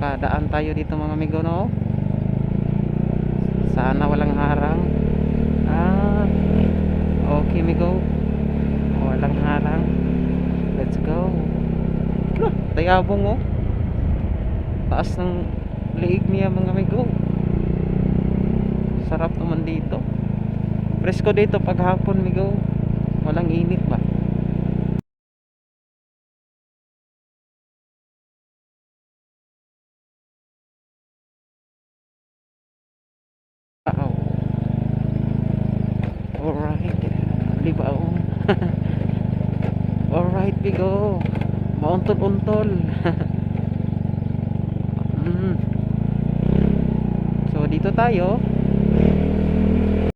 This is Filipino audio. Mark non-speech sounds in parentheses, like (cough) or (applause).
makadaan tayo dito mga amigo no? Sana walang harang. Ah okay amigo. Walang harang. Let's go. Lah, tayabong oh. Taas ng liig niya mga amigo. Sarap naman dito. Presko dito pag hapon amigo. Walang init Di ba oh? (laughs) Alright, bigo. Mauntol-untol. (laughs) mm. So, dito tayo.